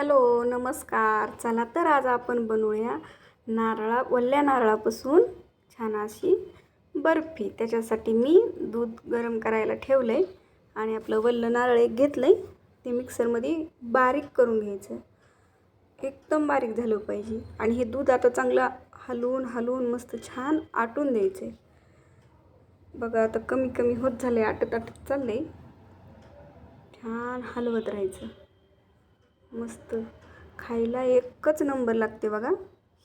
Hello नमस्कार. चला तर आज आपण बनवूया नारळा वल्ल्या नारळापासून छान अशी बर्फी. त्याच्यासाठी मी दूध गरम करायला ठेवलं आहे आणि आपलं वल्लं नारळ एक घेतलं आहे ते मिक्सरमध्ये बारीक करून घ्यायचं. एकदम बारीक झालं पाहिजे. आणि हे दूध आता चांगलं हलवून हलवून मस्त छान आटून द्यायचं आहे बघा आता कमी कमी होत झालं आहे आटत आटत चाललं आहे छान हलवत राहायचं. मस्त. खायला एकच नंबर लागते बघा.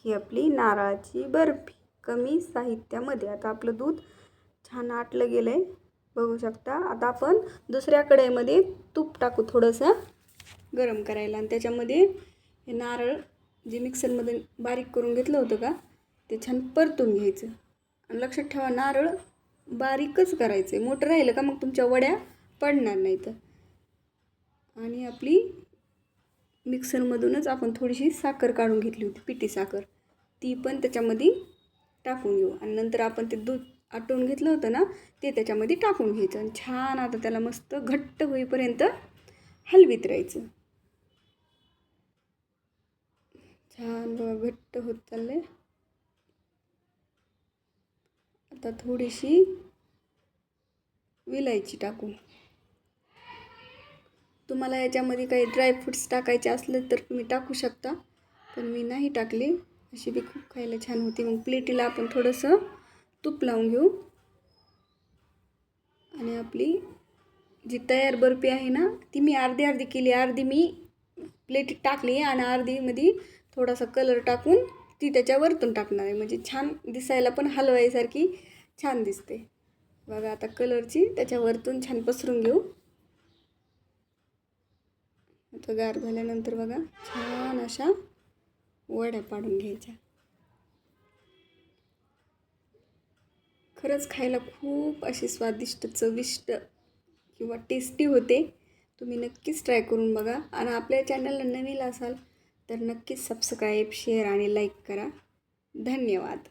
ही आपली नारळाची बर्फी. कमी साहित्यामध्ये. आता आपलं दूध छान आटलं गेलं आहे बघू शकता. आता आपण दुसऱ्या कढईमध्ये तूप टाकू थोडंसं गरम करायला. आणि त्याच्यामध्ये हे नारळ जे मिक्सरमध्ये बारीक करून घेतलं होतं का ते छान परतून घ्यायचं. आणि लक्षात ठेवा नारळ बारीकच करायचं. आहे मोठं राहिलं का मग तुमच्या वड्या पडणार नाही तर आणि आपली मिक्सरमधूनच आपण थोडीशी साखर काढून घेतली होती पिठी साखर. ती पण त्याच्यामध्ये टाकून घेऊ. आणि नंतर आपण ते दूध आटवून घेतलं होतं ना ते त्याच्यामध्ये टाकून घ्यायचं. आणि छान आता त्याला मस्त घट्ट होईपर्यंत हलवीत राहायचं. छान बघा घट्ट होत चाललंय. आता थोडीशी विलायची टाकू तुम्हाला याच्यामध्ये काही ड्रायफ्रूट्स टाकायचे असले तर तुम्ही टाकू शकता. पण मी नाही टाकले. अशी बी खूप खायला छान होती. मग प्लेटीला आपण थोडंसं तूप लावून घेऊ. आणि आपली जी तयार बर्फी आहे ना ती मी अर्धी अर्धी केली. अर्धी मी प्लेटीत टाकली आणि अर्धीमध्ये थोडासा कलर टाकून ती त्याच्या वरतून टाकणार आहे. म्हणजे छान दिसायला पण हलवायसारखी छान दिसते. बघा आता कलरची त्याच्या वरतून छान पसरून घेऊ. तो गार झाल्यानंतर बघा छान अशा वड्या पाडून घ्यायच्या. खरंच खायला खूप अशी स्वादिष्ट चविष्ट किंवा टेस्टी होते. तुम्ही नक्कीच ट्राय करून बघा. आणि आपल्या चॅनलला नवीन असाल तर नक्कीच सबस्क्राईब शेअर आणि लाईक करा. धन्यवाद.